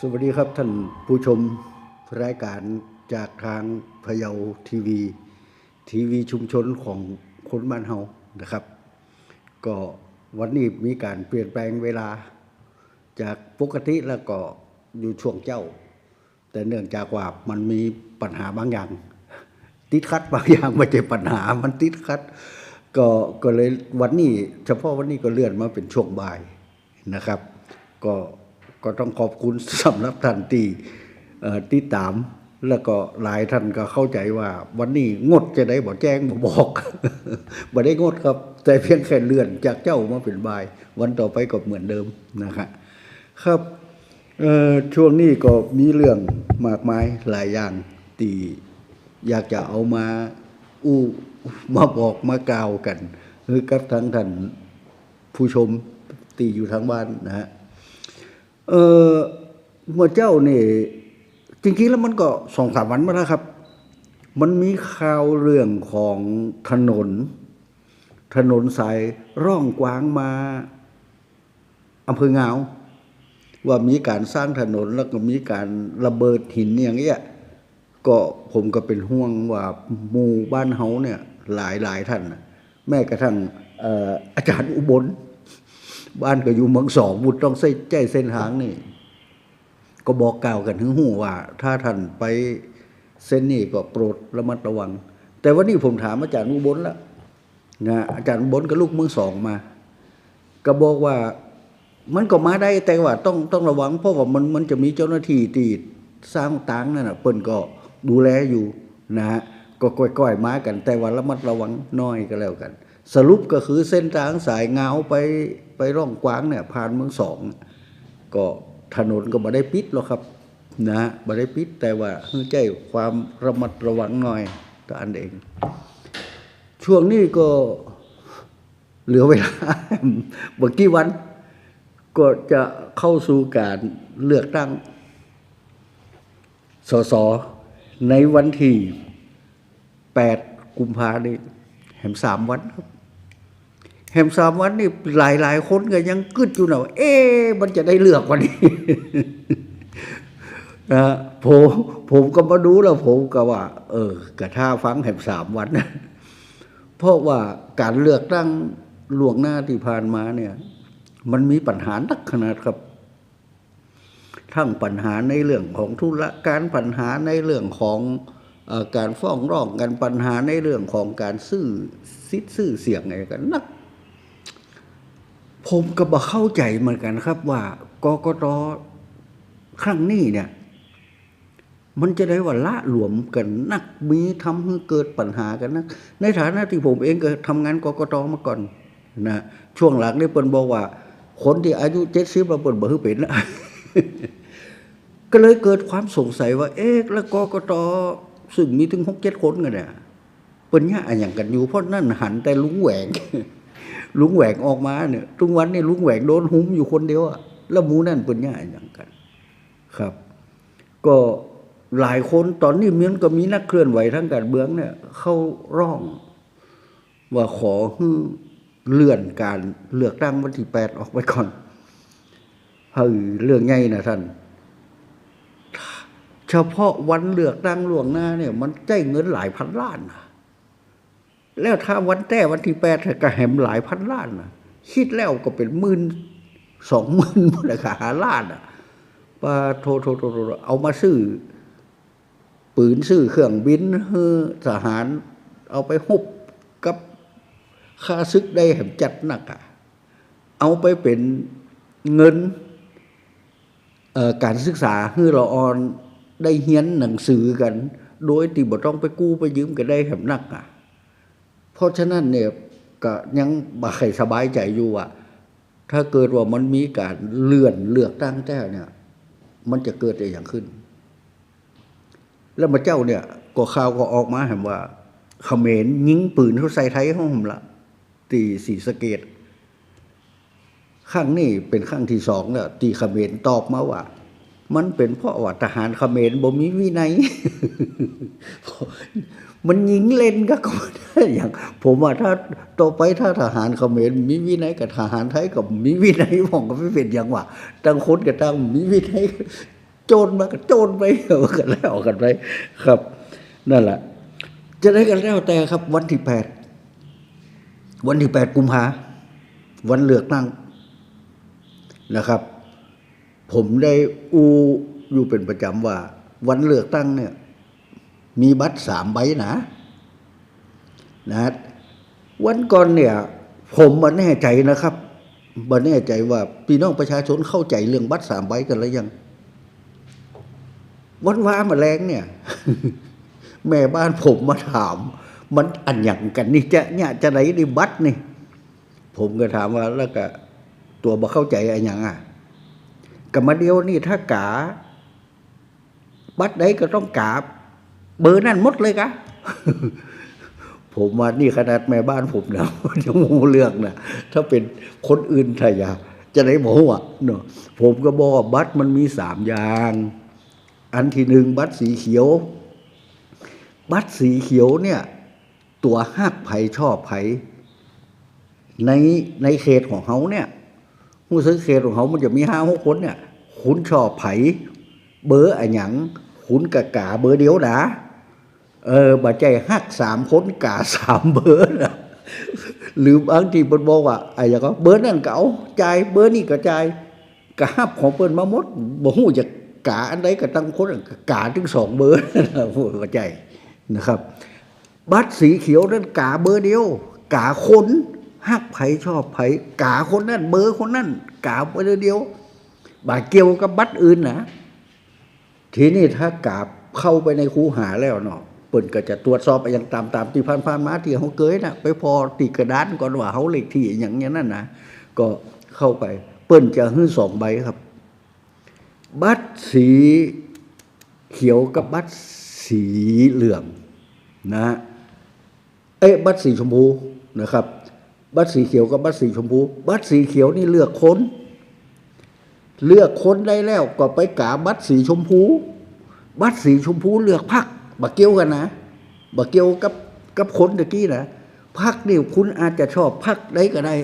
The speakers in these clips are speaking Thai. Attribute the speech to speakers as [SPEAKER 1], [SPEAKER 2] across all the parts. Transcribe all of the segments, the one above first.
[SPEAKER 1] สวัสดีครับท่านผู้ชมรายการจากทางพะเยาทีวี ทีวีชุมชนของคนบ้านเฮานะครับ ก็วันนี้มีการเปลี่ยนแปลงเวลา จากปกติแล้วก็อยู่ช่วงเจ้า แต่เนื่องจากว่ามันมีปัญหาบางอย่าง ติดขัดบางอย่างไม่ใช่ปัญหามันติดขัด ก็ก็เลยวันนี้ เฉพาะวันนี้ก็เลื่อนมาเป็นช่วงบ่ายนะครับ ก็ ก็ต้องขอบคุณสำหรับท่านที่ติดตาม แล้วก็หลายท่านก็เข้าใจว่า วันนี้งดจะได้บอกแจ้งบ่บอกบ่ได้งดครับ แต่เพียงแค่เลื่อนจากเจ้ามาเป็นบ่าย วันต่อไปก็เหมือนเดิมนะครับครับช่วงนี้ก็มีเรื่องมากมายหลายอย่างที่อยากจะเอามาอู้มาบอกมากล่าวกัน คือกับทั้งท่านผู้ชมตีอยู่ทางบ้านนะฮะ เออเมื่อเจ้านี่ จริงๆแล้วมันก็สองสามวันมาแล้วครับ มันมีข่าวเรื่องของถนน ถนนสายร่องกวางมาอำเภองาว ว่ามีการสร้างถนนแล้วก็มีการระเบิดหินอย่างเงี้ยก็ผมก็เป็นห่วงว่าหมู่บ้านเฮาเนี่ย หลายหลายท่าน แม้กระทั่งอาจารย์อุบล บ้านก็อยู่เมืองสองบุตรต้องใช้ใจเส้นทางนี่ ก็บอกกล่าวกันถึงหูว่า ถ้าท่านไปเส้นนี้ก็โปรดระมัดระวัง แต่วันนี้ผมถามอาจารย์อุบลแล้วนะอาจารย์อุบลกับลูกเมืองสองมา ก็บอกว่ามันก็มาได้แต่ว่าต้องต้องระวัง เพราะว่ามันมันจะมีเจ้าหน้าที่ที่สร้างตังนั่นนะเปิ้นก็ดูแลอยู่นะฮะก็ก้อยๆมากัน แต่ว่าระมัดระวังน้อยก็แล้วกัน สรุปก็คือเส้นทางสายเงาไป ไปร่องกวางเนี่ยผ่านเมืองสอง ก็ถนนก็บ่ได้ปิดหรอกครับนะบ่ได้ปิดแต่ว่าให้ใจความระมัดระวังหน่อยต่อันเอง ช่วงนี้ก็เหลือเวลาบางกี่วัน ก็จะเข้าสู่การเลือกตั้งสสในวันที่ 8 กุมภาพันี่แหมสามวันครับ แหมสามวันนี่หลายหลายคนก็ยังกึดอยู่นะว่าเอ๊มันจะได้เลือกวันนี้นะผมผมก็มาดูแล้วผมก็ว่า เออกระท่าฟังแหมสามวันเพราะว่าการเลือกตั้งหลวงหน้าที่ผ่านมาเนี่ย มันมีปัญหานักขนาดครับ ทั้งปัญหาในเรื่องของธุรการปัญหาในเรื่องของออการฟ้องร้องกันปัญหาในเรื่องของการซื้อซิดซื้อเสียงอะไรกันนัก ผมก็บ่เข้าใจเหมือนกันครับว่ากกตครั้งนี้เนี่ย มันจะได้ว่าละหลวมกันนักมีทำให้เกิดปัญหากันนัก ในฐานะที่ผมเองก็ทำงานกกตมาก่อนนะช่วงหลังนี่เปิ้นบอกว่า คนที่อายุเจ็ดสิบแล้วเปิ้นบ่ฮือเป็นนะก็เลยเกิดความสงสัยว่า เอ๊ะแล้วกกตซึ่งมีถึงหกเจ็ดคนกันเนี่ยเปิ้นเนี่ยอย่างกันอยู่เพราะนั่นหันแต่ลุงแหวง ลุงแหวงออกมาเนี่ยทุกวันนี่ลุงแหวงโดนหุ้มอยู่คนเดียวอะแล้วหมูนั่นเปิ้นเนี่ยอย่างกัน ครับ ก็หลายคนตอนนี้มันก็มีนักเคลื่อนไหวทางการเมืองเนี่ยเข้าร้อง ว่าขอให้เลื่อนการเลือกตั้งวันที่แปดออกไปก่อนเฮ้ยเรื่องใหญ่นะท่าน เฉพาะวันเลือกตั้งล่วงหน้าเนี่ย มันใจเงินหลายพันล้านนะ แล้วถ้าวันแต่วันที่แปดก็แหมหลายพันล้านนะคิดแล้วก็เป็นหมื่นสองหมื่นมูลค่าล้านอะปาโทโทโทโทเอามาซื้อ ปืนซื้อเครื่องบินเฮอทหาร เอาไปฮุบกับค่าซึกได้แหมจัดหนักอะเอาไปเป็นเงินการศึกษาให้เราออนได้เฮียนหนังสือกัน โดยที่บ่ต้องไปกู้ไปยืมกันได้แหมนักอะ เพราะฉะนั้นเนี่ยก็ยังบ่ใครสบายใจอยู่ว่าถ้าเกิดว่ามันมีการเลื่อนเลือกตั้งแท้เนี่ย มันจะเกิดอะไรอย่างขึ้น แล้วมาเจ้าเนี่ยก็ข่าวก็ออกมาเห็นว่าเขมรยิงปืนเขาใส่ไทยห้องละตีสีสะเกตครั้งนี้เป็นครั้งที่สองแล้วที่เขมรตอบมาว่า มันเป็นเพราะว่าทหารเขมรบ่มีวินัย มันยิงเล่นก็ก็ได้อย่าง ผมว่าถ้าต่อไปถ้าทหารเขมรมีวินัยกับทหารไทยกับมีวินัยผมก็ไม่เป็นอย่างว่าต่างคนกับต่างมีวินัยโจรมาก็โจรไปกันแล้วกันไปครับ นั่นแหละ จะได้กันแล้วแต่ครับ วันที่แปดวันที่แปดกุมภาวันเลือกตั้งนะครับ ผมได้อูอยู่เป็นประจำว่า วันเลือกตั้งเนี่ย มีบัตรสามใบนะนะวันก่อนเนี่ย ผมมาแน่ใจนะครับมาแน่ใจว่าพี่น้องประชาชนเข้าใจเรื่องบัตรสามใบกันแล้วยังวันว้ามาแรงเนี่ย แม่บ้านผมมาถาม มันอันอย่างกันนี่จะเนี่ยจะไหนดิบัตรนี่ ผมก็ถามว่าแล้วก็ ตัวบ่เข้าใจอันอย่างอะกับมาเดียวนี่ถ้ากาบัตรใดก็ต้องกาบ เบอร์นั่นมดเลยกะผมว่านี่ขนาดแม่บ้านผมนะยังมูเลือกนะถ้าเป็นคนอื่นทายาจะได้บอกว่าเนาะผมก็บอกบัตรมันมีสามอย่าง อันที่หนึ่งบัตรสีเขียว บัตรสีเขียวเนี่ย ตัวหักไผ่ชอบไผ่ในในเขตของเขาเนี่ยผู้ซื้อเขตของเขามันจะมีห้าหกคนเนี่ยคุณชอบไผ่เบอร์อะหยังคุณกะกาเบอร์เดียวนะ เออบาใจหักสามคนกาสามเบอร์นะหรือบางทีเปิ้นบอกว่าไอ้อย่างก็เบอร์นั่นก็เอาจ่ายเบอร์นี่ก็จ่ายกะหับของเปิ้นมาหมดบ่ฮู้จะกาอันใดก็ตั้งคนก็กาถึงสองเบอร์นะผู้เข้าใจนะครับ บัตรสีเขียวนั่นกาเบอร์เดียวกาคนหักไผชอบไผกาคนนั่นเบอร์คนนั่นกาเบอร์เดียวบาเกี่ยวกับบัตรอื่นนะทีนี้ถ้ากาบเข้าไปในคูหาแล้วเนาะ เปิ่นก็จะตรวจสอบไปอย่างตามตามที่ผ่านๆมาที่เขาเกยนะไปพอตีกระดานก่อนว่าเขาเลขที่อย่างเงี้ยนั่นนะก็เข้าไป เปิ้นจะฮื้สองใบครับ บัตรสีเขียวกับบัตรสีเหลืองนะเอ๊ะบัตรสีชมพูนะครับ บัตรสีเขียวกับบัตรสีชมพู บัตรสีเขียวนี่เลือกคนเลือกค้นได้แล้วก็ไปกาบัตรสีชมพู บัตรสีชมพูเลือกพัก บักเกี่ยวกันนะบักเกี่ยวกับกับคนตะกี้นะพักนี่คุณอาจจะชอบพักใดก็ได้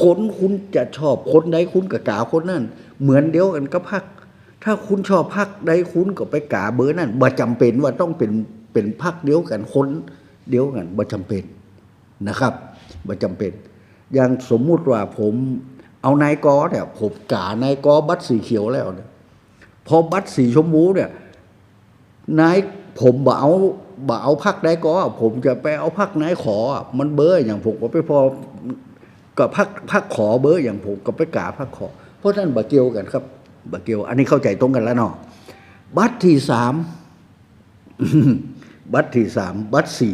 [SPEAKER 1] คนคุณจะชอบคนใดคุณก็กาคนนั่นเหมือนเดียวกันกับพัก ถ้าคุณชอบพักใดคุณก็ไปกาเบอร์นั่นบ่จำเป็นว่าต้องเป็นเป็นพักเดียวกันคนเดียวกันบ่จำเป็นนะครับบ่จำเป็น อย่างสมมุติว่าผมเอานายกอเนี่ยผมกานายกอบัตรสีเขียวแล้วเนี่ยพอบัตรสีชมพูเนี่ยนาย ผมบ่เอาบ่เอาพักใดก็ ผมจะไปเอาพักนายขอ มันเบอร์อย่างผมก็ไปพอก็พักพักขอเบอร์อย่างผมก็ไปกาพักขอ เพราะนั้นบ่เกี่ยวกันครับบ่เกี่ยว อันนี้เข้าใจตรงกันแล้วเนาะบัตรที่สามบัตรที่สามบัตรสี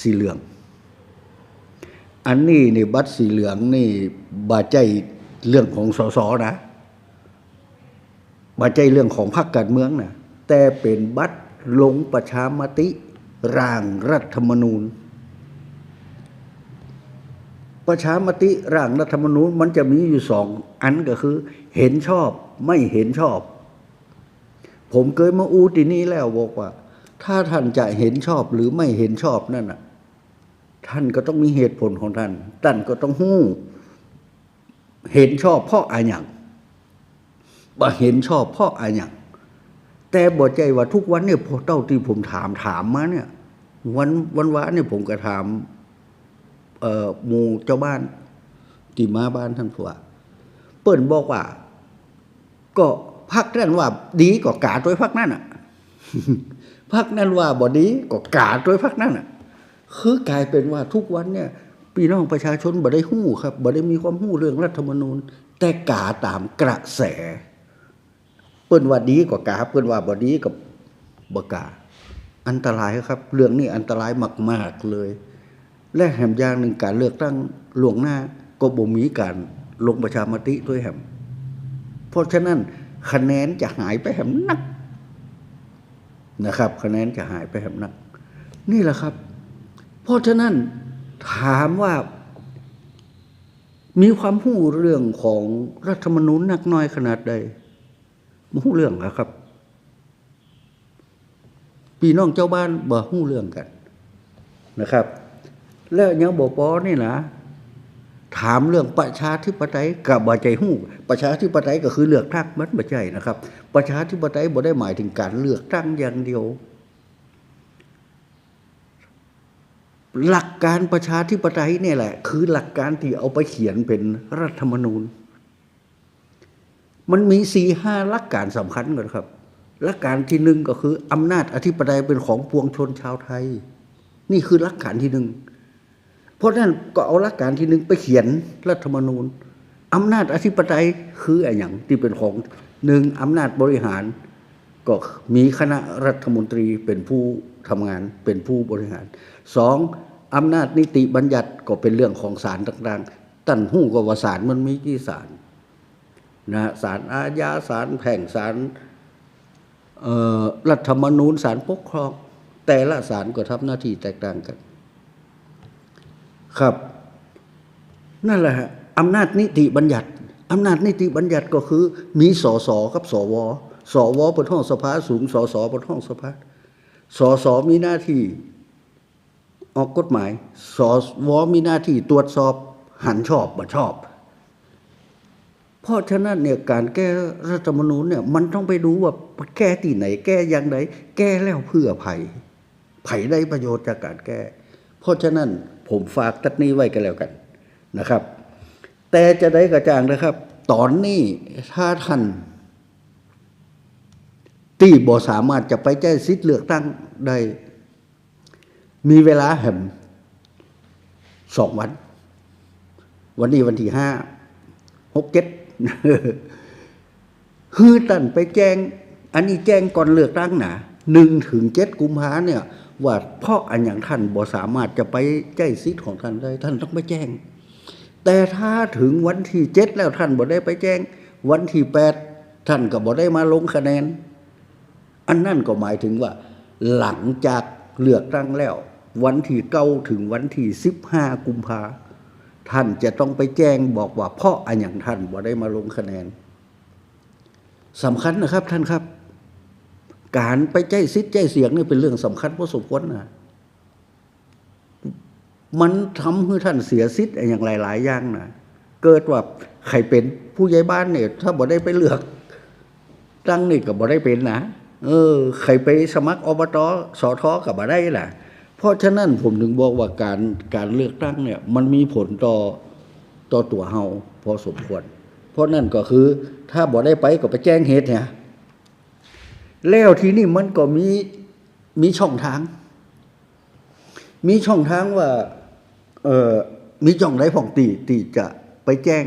[SPEAKER 1] สีเหลือง อันนี้นี่บัตรสีเหลืองนี่บาใจเรื่องของสสนะบาใจเรื่องของพรรคการเมืองนะแต่เป็นบัตร ลงประชามติร่างรัฐธรรมนูญ ประชามติร่างรัฐธรรมนูญมันจะมีอยู่สองอันก็คือ เห็นชอบไม่เห็นชอบ ผมเคยมาอูทีนี้แล้วบอกว่า ถ้าท่านจะเห็นชอบหรือไม่เห็นชอบนั่นน่ะ ท่านก็ต้องมีเหตุผลของท่าน ท่านก็ต้องหู้ เห็นชอบเพราะอะไรอย่างบ่เห็นชอบเพราะอะไรอย่าง แต่บ่ใจว่าทุกวันเนี่ยพอเต้าที่ผมถามถามมาเนี่ย วันวันวานเนี่ยผมก็ถามเอ่อหมู่เจ้าบ้านที่มาบ้านท่านผัวเปิ้นบอกว่า ก็พักนั่นว่า ดีก็กาตัวพักนั่นอะพักนั้นว่าบ่ดีก็กาตัวพักนั่นอะ คือกลายเป็นว่าทุกวันเนี่ยพี่น้องประชาชนบ่ได้หู้ครับบ่ได้มีความหู้เรื่องรัฐธรรมนูญ แต่กาตามกระแส เปิ้นว่าดีกว่ากาเปิ้นว่าบ่ดีกับบ่กาอันตรายครับ เรื่องนี้อันตรายมาก ๆ เลย และแหมอย่างหนึ่งการเลือกตั้งหลวงหน้าก็บ่มีการลงประชามติด้วยแหม เพราะฉะนั้นคะแนนจะหายไปแหมนักนะครับ คะแนนจะหายไปแหมนัก นี่แหละครับ เพราะฉะนั้นถามว่า มีความหู้เรื่องของรัฐธรรมนูญนักน้อยขนาดใด บ่หู้เรื่องอะครับพี่น้องเจ้าบ้านบ่หู้เรื่องกันนะครับ แล้วยังบ่พอนี่นะถามเรื่องประชาธิปไตยกับบ่ใจหู้ ประชาธิปไตยก็คือเลือกตั้งมันบ่ใช่นะครับ ประชาธิปไตยบ่ได้หมายถึงการเลือกตั้งอย่างเดียว หลักการประชาธิปไตยเนี่ยแหละ คือหลักการที่เอาไปเขียนเป็นรัฐธรรมนูญ มันมีสี่ห้าหลักการสำคัญก่อนครับหลักการที่หนึ่งก็คืออำนาจอธิปไตยเป็นของปวงชนชาวไทย นี่คือหลักการที่หนึ่งเพราะฉะนั้นก็เอาหลักการที่หนึ่งไปเขียนรัฐธรรมนูญอำนาจอธิปไตยคืออะไรอย่างที่เป็นของหนึ่งอำนาจบริหาร ก็มีคณะรัฐมนตรีเป็นผู้ทำงานเป็นผู้บริหารสองอำนาจนิติบัญญัติก็เป็นเรื่องของศาลต่าง ๆ ตั้นหู้กว่าศาลมันมีกี่ศาล นะศาลอาญาศาลแพ่งศาลรัฐธรรมนูญศาลปกครอง แต่ละศาลก็ทำหน้าที่แตกต่างกัน ครับ นั่นแหละฮะอำนาจนิติบัญญัติอำนาจนิติบัญญัติก็คือ มีสสกับสวสวบนห้องสภาสูงสสบนห้องสภาสสมีหน้าที่ออกกฎหมาย สวมีหน้าที่ตรวจสอบหันชอบบ่ชอบ เพราะฉะนั้นเนี่ยการแก้รัฐธรรมนูญเนี่ยมันต้องไปดูว่าแก้ที่ไหน แก้อย่างไรแก้แล้วเพื่อไผ่ไผ่ได้ประโยชน์จากการแก้ เพราะฉะนั้นผมฝากตัดนี้ไว้กันแล้วกันนะครับ แต่จะได้กระจ่างนะครับ ตอนนี้ถ้าท่านที่บ่สามารถจะไปแจ้งสิทธิ์เลือกตั้งได้ มีเวลาแหมสองวัน วันนี้วันที่ห้าหกเจ็ด คือท่านไปแจ้ง อันนี้แจ้งก่อนเลือกตั้งนะหนึ่งถึงเจ็ดกุมภาเนี่ย ว่าเพราะอันอย่างท่านบ่สามารถจะไปแจ้งสิทธิ์ของท่านได้ท่านต้องไปแจ้ง แต่ถ้าถึงวันที่เจ็ดแล้วท่านบ่ได้ไปแจ้ง วันที่แปดท่านก็บ่ได้มาลงคะแนน อันนั่นก็หมายถึงว่า หลังจากเลือกตั้งแล้ว วันที่เก้าถึงวันที่สิบห้ากุมภา ท่านจะต้องไปแจ้งบอกว่า เพราะอันอย่างท่านบ่ได้มาลงคะแนนสำคัญนะครับท่านครับ การไปแจ้งสิทธิ์แจ้เสียงนี่เป็นเรื่องสำคัญพอสมควรนะมันทำให้ท่านเสียสิทธิ์อย่างหลาย ๆ อย่างนะเกิดว่าใครเป็นผู้ใหญ่บ้านเนี่ย ถ้าบ่ได้ไปเลือก ตั้งนี่ก็บ่ได้เป็นนะเออ ใครไปสมัครอบตสอทอก็บ่ได้ล่ะ เพราะฉะนั้นผมถึงบอกว่าการการเลือกตั้งเนี่ยมันมีผลต่อต่อตัวเฮาพอสมควร เพราะนั่นก็คือถ้าบ่ได้ไปก็ไปแจ้งเหตุเนี่ยแล้วทีนี้มันก็มีมีช่องทาง มีช่องทางว่าเออมีช่องไหนผ่องตีตีจะไปแจ้ง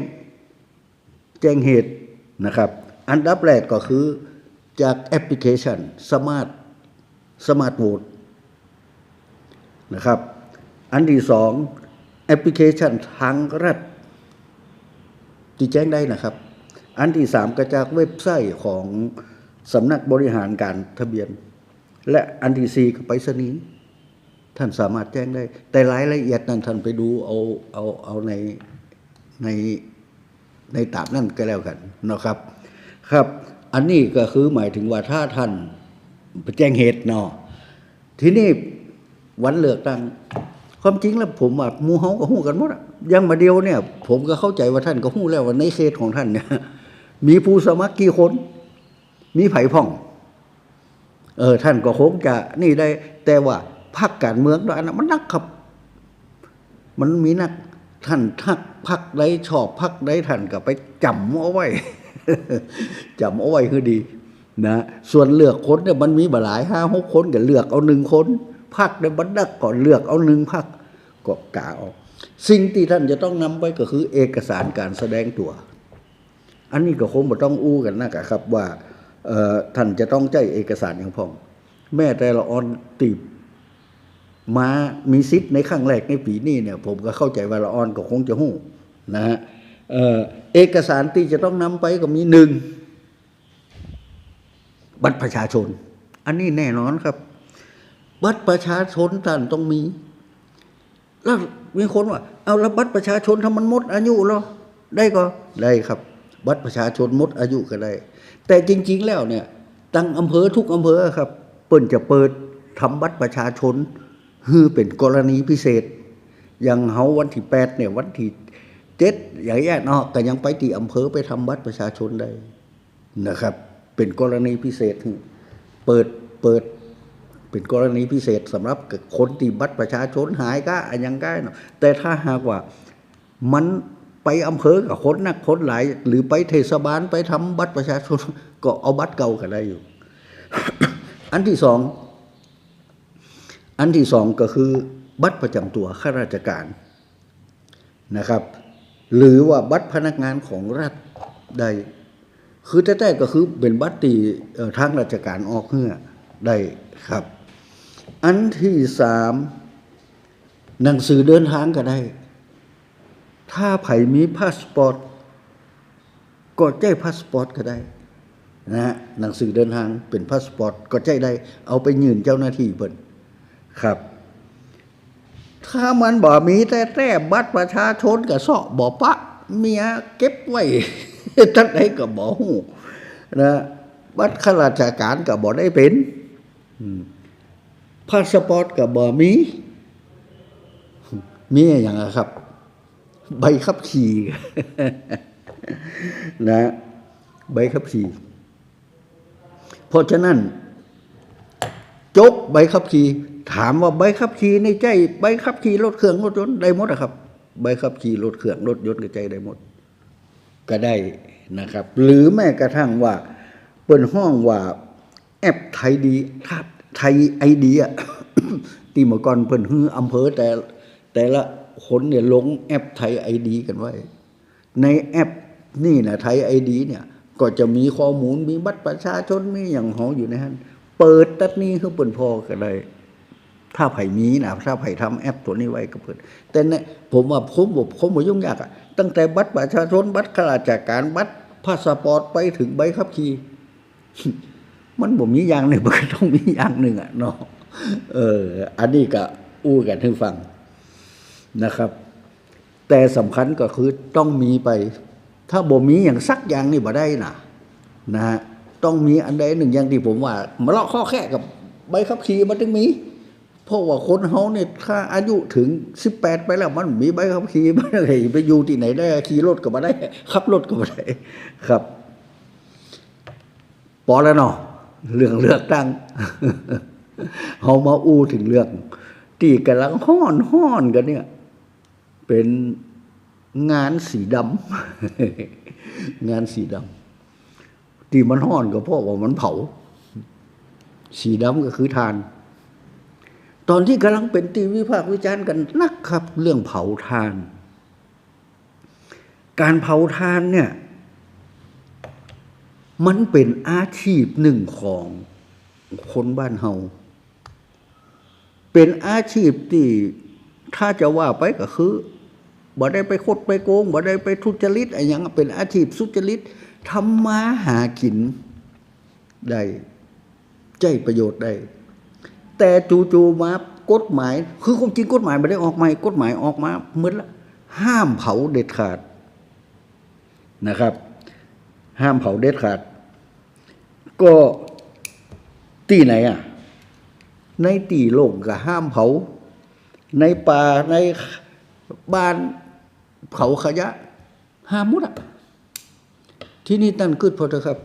[SPEAKER 1] แจ้งเหตุนะครับ อันดับแรกก็คือจากแอปพลิเคชันสมาร์ทสมาร์ทโหวต นะครับ อันที่สองแอปพลิเคชันทางรัฐที่แจ้งได้นะครับ อันที่สามก็จากเว็บไซต์ของสำนักบริหารการทะเบียน และอันที่สี่ก็ไปรษณีท่านสามารถแจ้งได้ แต่รายละเอียดนั้นท่านไปดูเอาเอาเอาในในในตามนั่นก็แล้วกันนะครับ ครับ อันนี้ก็คือหมายถึงว่าถ้าท่านแจ้งเหตุเนาะทีนี้ วันเลือกตั้งความจริงแล้วผมว่าหมูเฮาก็ฮู้กันหมดอะยังมาเดียวเนี่ย ผมก็เข้าใจว่าท่านก็ฮู้แล้วว่าในเขตของท่านเนี่ย มีผู้สมัครกี่คน มีไผ่พ่อง เออ ท่านก็คงจะนี่ได้ แต่ว่าพรรคการเมืองด้วยนนั้นมันนักครับ มันมีนัก ท่านทักพักใดชอบพักใดท่านก็ไปจำเอาไว้จำเอาไว้คือดี นะส่วนเลือกคนเนี่ยมันมีบหลายห้าหกคนก็เลือกเอาหนึ่งคน พักในยบรรดักก่อนเลือกเอาหนึ่งพักก็กาเอาสิ่งที่ท่านจะต้องนำไปก็คือเอกสารการแสดงตัว อันนี้ก็คงบ่ต้องอู้กันนะครับว่าท่านจะต้องใจเอกสารอย่างพอง แม่แต่ละออนตีบมามีสิทธิ์ในครั้งแรกในปีนี้เนี่ย ผมก็เข้าใจว่าละออนก็คงจะหู้นะฮะเอเอกสารที่จะต้องนำไปก็มีหนึ่งบัตรประชาชน อันนี้แน่นอนครับ บัตรประชาชนท่านต้องมี แล้วมีคนว่า เอาแล้วบัตรประชาชนถ้ามันหมดอายุหรอได้ก็ได้ครับ บัตรประชาชนหมดอายุก็ได้ แต่จริง ๆ แล้วเนี่ยตั้งอำเภอทุกอำเภอครับ เปิ้นจะเปิดทำบัตรประชาชนคือเป็นกรณีพิเศษ อย่างเฮาวันที่แปดเนี่ยวันที่เจ็ดอย่างเงี้ยเนาะก็ยังไปที่อำเภอไปทำบัตรประชาชนได้นะครับ เป็นกรณีพิเศษ เปิดเปิด เป็นกรณีพิเศษสำหรับคนที่บัตรประชาชนหายก็ยังได้นะแต่ถ้าหากว่ามันไปอำเภอกับคนนักคนหลาย หรือไปเทศบาลไปทำบัตรประชาชน ก็เอาบัตรเก่าก็ได้อยู่ อันที่สอง อันที่สองก็คือ บัตรประจำตัวข้าราชการนะครับ หรือว่าบัตรพนักงานของรัฐได้คือแท้ๆก็คือเป็นบัตรที่ทางราชการออกเพื่อได้ครับ อันที่สามหนังสือเดินทางก็ได้ ถ้าไผ่มีพาสปอร์ตก็ใจพาสปอร์ตก็ได้นะฮะหนังสือเดินทางเป็นพาสปอร์ตก็ใจได้ เอาไปยื่นเจ้าหน้าที่เพิ่นครับ ถ้ามันบ่มีแต่แต่บัตรประชาชนกับเสาะบ่ปะเมียเก็บไว้ทั้งใดก็บ่ฮู้นะบัตรข้าราชการก็บ่ได้เป็น อืม พาสปอร์ตก็บ่มี มีอย่างไรครับ ใบขับขี่นะ ใบขับขี่ เพราะฉะนั้น จกใบขับขี่ ถามว่าใบขับขี่ในใจ ใบขับขี่รถเครื่องรถยนต์ได้หมดอะครับ ใบขับขี่รถเครื่องรถยนต์ก็ใจได้หมด ก็ได้นะครับ หรือแม้กระทั่งว่าเปิดห้องว่าแอปไทยดีทับ ไทยไอเดียตีเมื่อก่อนเพิ่นฮืออำเภอแต่แต่ละคนเนี่ยลงแอปไทยไอดี กันไว้ ในแอปนี่นะไทยไอดี เนี่ย ก็จะมีข้อมูลมีบัตรประชาชนมีอย่างหออยู่ในนั้นเปิดตัดนี้คือเปิดพอก็ได้ถ้าไผ่มีนะถ้าไผ่ทำแอปตัวนี้ไว้ก็เปิด แต่เนี่ยผมว่าผมบอกผมบ่ยุ่งยากอะตั้งแต่บัตรประชาชนบัตรข้าราชการบัตรพาสปอร์ตไปถึงใบขับขี่ มันบ่มีอย่างหนึ่งมันก็ต้องมีอย่างหนึ่งอะเนาะเออ อันนี้ก็อู้กันให้ฟังนะครับ แต่สำคัญก็คือต้องมีไป ถ้าบ่มีอย่างสักอย่างนี่บ่ได้นะนะฮะต้องมีอันใดหนึ่งอย่างที่ผมว่ามาเลาะข้อแค่กับใบขับขี่มันถึงมีเพราะว่าคนเฮาเนี่ยถ้าอายุถึงสิบแปดไปแล้วมันมีใบขับขี่มันอะไรไปอยู่ที่ไหนได้ขี่รถก็บ่ได้ขับรถก็บ่ได้ครับ พอแล้วเนาะ เรื่องเลือกตั้งเฮามาอู้ถึงเรื่องที่กำลังห้อนห้อนกันเนี่ย เป็นงานสีดำงานสีดำที่มันห้อนก็เพราะว่ามันเผา สีดำก็คือทาน ตอนที่กำลังเป็นตีวิพากษ์วิจารณ์กันนักครับ เรื่องเผาทาน การเผาทานเนี่ย มันเป็นอาชีพหนึ่งของคนบ้านเฮาเป็นอาชีพที่ถ้าจะว่าไปก็คือบ่ได้ไปคดไปโกงบ่ได้ไปทุจริตอะไรอย่างเป็นอาชีพสุจริตทำมาหากินได้ใจประโยชน์ได้ แต่จู่ๆมากฎหมาย คือความจริงกฎหมายไม่ได้ออกใหม่กฎหมายออกมาเหมือนละห้ามเผาเด็ดขาดนะครับ ห้ามเผาเด็ดขาด ก็ที่ไหนอะ ในตีโลงก็ห้ามเผา ในป่าในบ้านเผาขยะ ห้ามหมดอะ ที่นี่ตั้นขึ้นพอเถอะครับ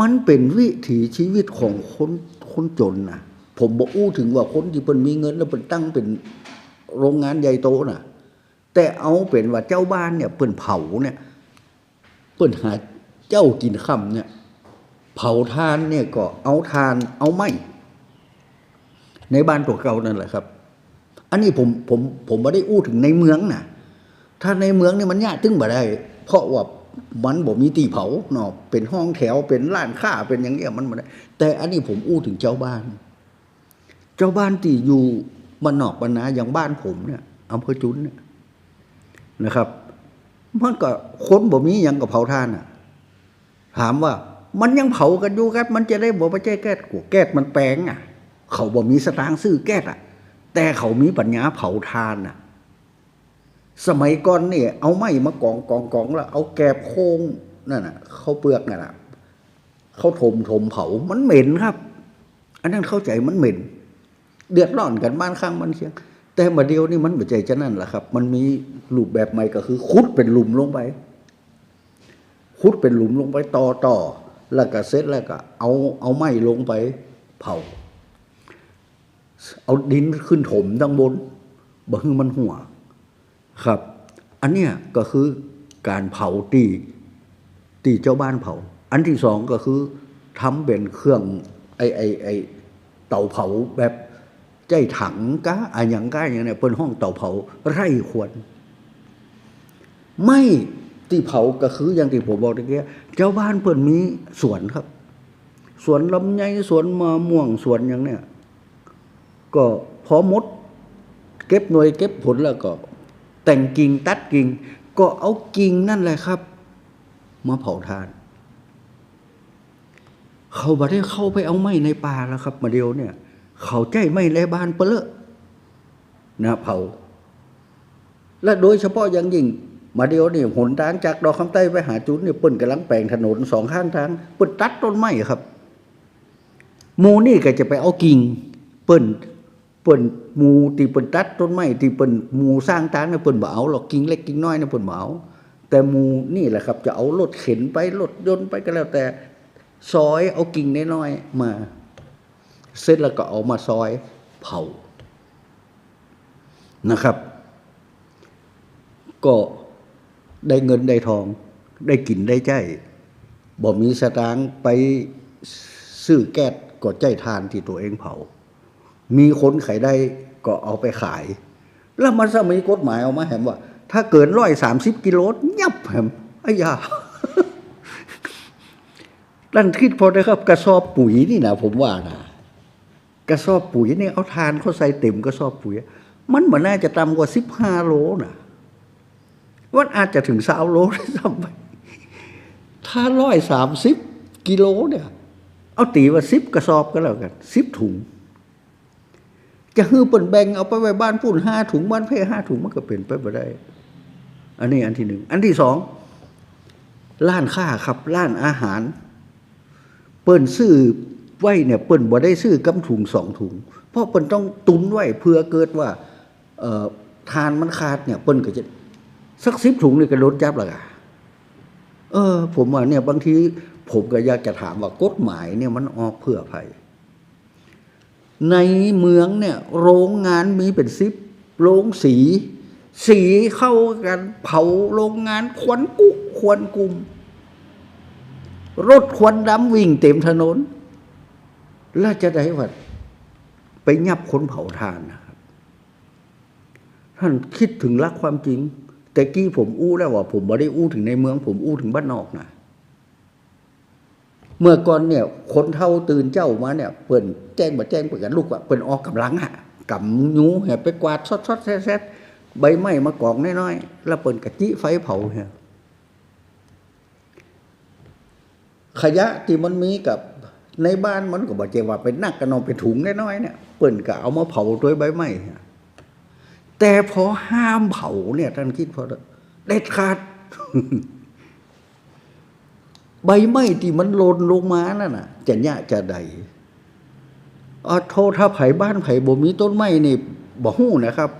[SPEAKER 1] มันเป็นวิถีชีวิตของคนคนจนนะผมบอกอู้ถึงว่าคนที่เพิ่นมีเงิน แล้วเพิ่นตั้งเป็นโรงงานใหญ่โตน่ะ แต่เอาเป็นว่าเจ้าบ้านเนี่ยเพิ่นเผาเนี่ย เปิ้นหา จ้ากินค่ำเนี่ย เผาทานเนี่ยก็เอาทานเอาไม้ในบ้านตัวเก่านั่นแหละครับ อันนี้ผมผมผมไม่ได้อู้ถึงในเมืองนะถ้าในเมืองเนี่ยมันยากตึงบ่ได้ เพราะว่ามันบ่มีตีเผาเนาะเป็นห้องแถวเป็นร้านค้าเป็นอย่างเงี้ยมันบ่ได้แต่อันนี้ผมอู้ถึงเจ้าบ้าน เจ้าบ้านที่อยู่บ้านนอกบ้านนาอย่างบ้านผมเนี่ยอำเภอจุนนนะครับมันก็คนบ่มีหยังกับเผาท่านอะ ถามว่ามันยังเผากันอยู่ครับ มันจะได้บ่ไปแก้แก๊สกูแก๊สมันแปลงอะ เขาบ่มีสตางค์ซื้อแก๊สอะ แต่เขามีปัญญาเผาทานอะ สมัยก่อนเนี่ยเอาไม้มากองกองกองแล้ว เอาแกบโค้งนั่นน่ะเขาเปลือกนั่นน่ะเขาถมถมเผามันเหม็นครับ อันนั้นเข้าใจมันเหม็น เดือดร้อนกันบ้านข้างบ้านเคียง แต่มาเดียวนี่มันไม่ใจจะนั่นแหละครับ มันมีรูปแบบใหม่ก็คือขุดเป็นหลุมลงไป ขุดเป็นหลุมลงไปต่อต่อแล้วก็เสร็จแล้วก็เอาเอาไม้ลงไปเผา เอาดินขึ้นถมดังบนบ่ให้มันหัว ครับ อันเนี้ยก็คือการเผาตีตีเจ้าบ้านเผา อันที่สองก็คือทำเป็นเครื่องไอไอไอเตาเผาแบบใจถังกะอะอย่างกะอย่างเนี้ยเป็นห้องเตาเผาไร่ควร ไม่ ที่เผาก็คืออย่างที่ผมบอกตะเกียเจ้าบ้านเปิ่นมีสวนครับ สวนลำไยสวนมะม่วงสวนอย่างเนี้ยก็พอมด เก็บหน่วยเก็บผลแล้วก็ แต่งกิ่งตัดกิ่ง ก็เอากิ่งนั่นแหละครับมาเผาทาน เขาบ่ได้เข้าไปเอาไม้ในป่าแล้วครับ มาเดียวเนี่ย เขาใจไม้ในบ้านเปลอะนะเผา และโดยเฉพาะอย่างยิ่ง มาเดียวนี่หนทางจากดอกคำใต้ไปหาจุดเนี่ยเปิ้นกำลังแปลงถนนสองข้างทางเปิ้นตัดต้นไม้ครับมูนี่ก็จะไปเอากิ่งเปิ้นเปิ้นมูที่เปิ้นตัดต้นไม้ที่เปิ้นมูสร้างทางเนี่ยเปิ้นบ่เอาหรอกกิ่งเล็กกิ่งน้อยเนี่ยเปิ้นบ่เอาแต่มูนี่แหละครับ จะเอารถเข็นไปรถยนต์ไปก็แล้วแต่ซอยเอากิ่งน้อยๆมาเสร็จแล้วก็เอามาซอยเผานะครับ ก็ ได้เงินได้ทอง ได้กินได้ใจบ่มีสตางค์ไปซื้อแก๊สก็ใจทานที่ตัวเองเผา มีคนขายได้ก็เอาไปขาย แล้วมันจะมีกฎหมายออกมาแหมว่า ถ้าเกินร้อยสามสิบกิโลยับแหมไอ้ยานั่นคิดพอได้ครับ กระสอบปุ๋ยนี่นะผมว่านะกระสอบปุ๋ยเนี่ยเอาทานเขาใส่เต็มกระสอบปุ๋ย มันเหมือนน่าจะต่ำกว่าสิบห้าโลนะ ว่าอาจจะถึงสาวโลได้ซ้ำไปถ้าร้อยสามสิบกิโลเนี่ย เอาตีว่าสิบกระสอบก็แล้วกันสิบถุง จะฮือเปินแบ่งเอาไปไว้บ้านปุ่นห้าถุงบ้านเพ่ห้าถุงมันก็เป็นไปไม่ได้ อันนี้อันที่หนึ่ง อันที่สองร้านค้าครับร้านอาหาร เปิ้นซื้อไว้เนี่ยเปิ้นบ่ได้ซื้อกำถุงสองถุง เพราะเปิ้นต้องตุนไว้เพื่อเกิดว่าเอ่อทานมันขาดเนี่ยเปิ้นก็จะ สักสิบถุงนี่ก็ลดจับและกะเออ ผมว่าเนี่ย บางทีผมก็อยากจะถามว่ากฎหมายเนี่ยมันออกเพื่อใครในเมืองเนี่ย โรงงานมีเป็นสิบโรงสี สีเข้ากันเผาโรงงานควันกุควันกุมรถควันดำวิ่งเต็มถนน แล้วจะได้ว่าไปยับคนเผาทานนะครับ ท่านคิดถึงรักความจริง แต่กี้ผมอู้แล้วว่า ผมไม่ได้อู้ถึงในเมือง ผมอู้ถึงบ้านนอกนะเมื่อก่อนเนี่ย คนเท่าตื่นเจ้ามาเนี่ยเปิ่นแจ้งบ่แจ้งเปิ่นกันลูกว่าเปิ่นออกกำลังอะกำยูแหไปกวาดซดซดแซดแซดใบไม้มากองน้อยๆแล้วเปิ่นกะจิไฟเผาเนี่ยขยะที่มันมีกับในบ้านมันก็บอกเจว่าเป็นนักกันนองเป็นถุงน้อยๆเนี่ยเปิ่นก็เอามาเผาด้วยใบไม้เนี่ย แต่พอห้ามเผาเนี่ยท่านคิดพอเด็ดขาด ใบไม้ที่มันหล่นลงมานั่นน่ะ จะยะจะใดอาโทษถ้าไผ่บ้านไผ่บ่มีต้นไม้นี่บ่ฮู้นะครับ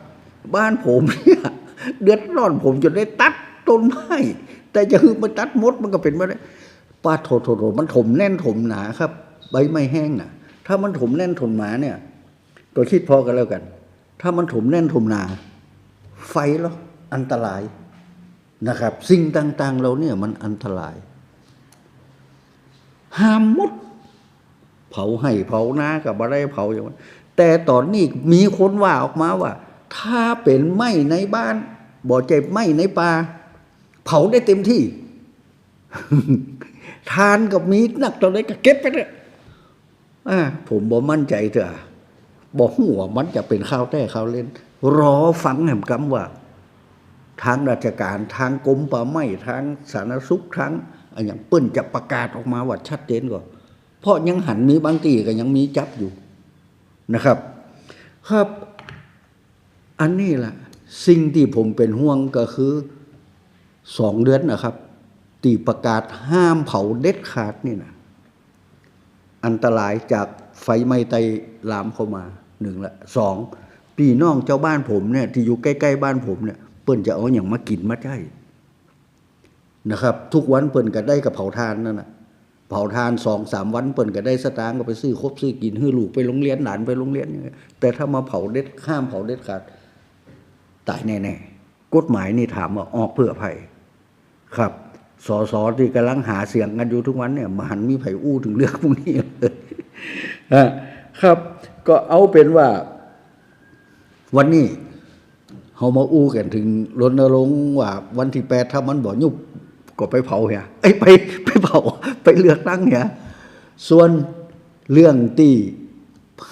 [SPEAKER 1] บ้านผมเนี่ยเดือดร้อนผมจนได้ตัดต้นไม้แต่จะคือมันตัดมดมันก็เป็นไม่ได้ป้าโทษโทษโทษมันถมแน่นถมหนาครับ ใบไม้แห้งน่ะ ถ้ามันถมแน่นถมหนาเนี่ย ตัวคิดพอกันแล้วกัน ถ้ามันถมแน่นถมหนา ไฟแล้วอันตรายนะครับ สิ่งต่างๆเราเนี่ยมันอันตราย ห้ามมด เผาให้เผานากับอะไรเผาอย่างนั้นแต่ตอนนี้มีคนว่าออกมาว่า ถ้าเป็นไหม้ในบ้าน บ่อเจ็บไหม้ในป่าเผาได้เต็มที่ ทานกับมีดนักตอนไหนก็เก็บไปเลยอ่าผมบ่มั่นใจเถอะ บอกหัวมันจะเป็นข้าวแต่ข้าวเล่น รอฟังแห่มกำว่า ทางราชการทางกรมป่าไม้ทางสาธารณสุขทางอะอย่างเปิ้นจะประกาศออกมาว่าชัดเจนก่อนเพราะยังหันมีบางตีก็ยังมีจับอยู่นะครับ ครับอันนี้แหละสิ่งที่ผมเป็นห่วงก็คือสองเดือนนะครับตีประกาศห้ามเผาเด็ดขาดนี่นะอันตรายจากไฟไหม้ไตลามเข้ามา หนึ่งละสองพี่น้องเจ้าบ้านผมเนี่ยที่อยู่ใกล้ๆบ้านผมเนี่ยเปิ้นจะเอาอย่างมากินมาใช้นะครับ ทุกวันเปิ้นก็ได้กับเผาทานนั่นนะเผาทานสองสามวันเปิ้นก็ได้สตางค์ก็ไปซื้อครบซื้อกินให้ลูกไปโรงเรียนหลานไปโรงเรียนอย่างเงี้ยแต่ถ้ามาเผาเด็ดข้ามเผาเด็ดขาดตายแน่ๆกฎหมายนี่ถามว่าออกเพื่อภัยครับสอสอที่กำลังหาเสียงกันอยู่ทุกวันเนี่ยมหันมีไผ่อู้ถึงเรื่องพวกนี้เลยอะครับ ก็เอาเป็นว่าวันนี้เฮามาอู้กันถึงรณรงค์ว่าวันที่แปดถ้ามันบ่ยุบก็ไปเผาเหียไอ้ไปไปเผาไปเลือกตั้งเหียส่วนเรื่องที่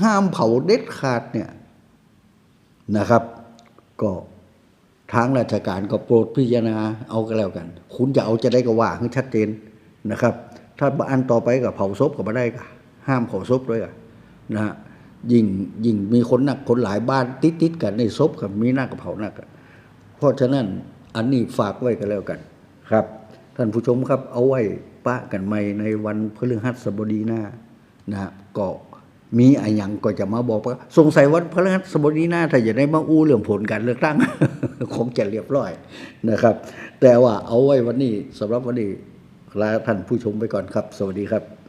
[SPEAKER 1] ห้ามเผาเด็ดขาดเนี่ยนะครับ ก็ทางราชการก็โปรดพิจารณาเอาก็แล้วกัน คุณจะเอาจะได้ก็ว่าให้ชัดเจนนะครับ ถ้าอันต่อไปกับเผาศพก็ไม่ได้ก็ห้ามเผาศพด้วยนะฮะ ยิ่งยิ่งมีคนหนักคนหลายบ้านติดติดกันในศพกับมีหน้ากับเผาหนักอะเพราะฉะนั้นอันนี้ฝากไว้ก็แล้วกัน ครับ ท่านผู้ชมครับ เอาไว้ปะกันใหม่ในวันพฤหัสบดีหน้านะฮะก็มีอะไรย่างก็จะมาบอกว่าสงสัยวันพฤหัสบดีหน้าถ้าจะได้มาอู้เรื่องผลการเลือกตั้งคงจะเรียบร้อยนะครับ แต่ว่าเอาไว้วันนี้สำหรับวันนี้ลาท่านผู้ชมไปก่อนครับ สวัสดีครับ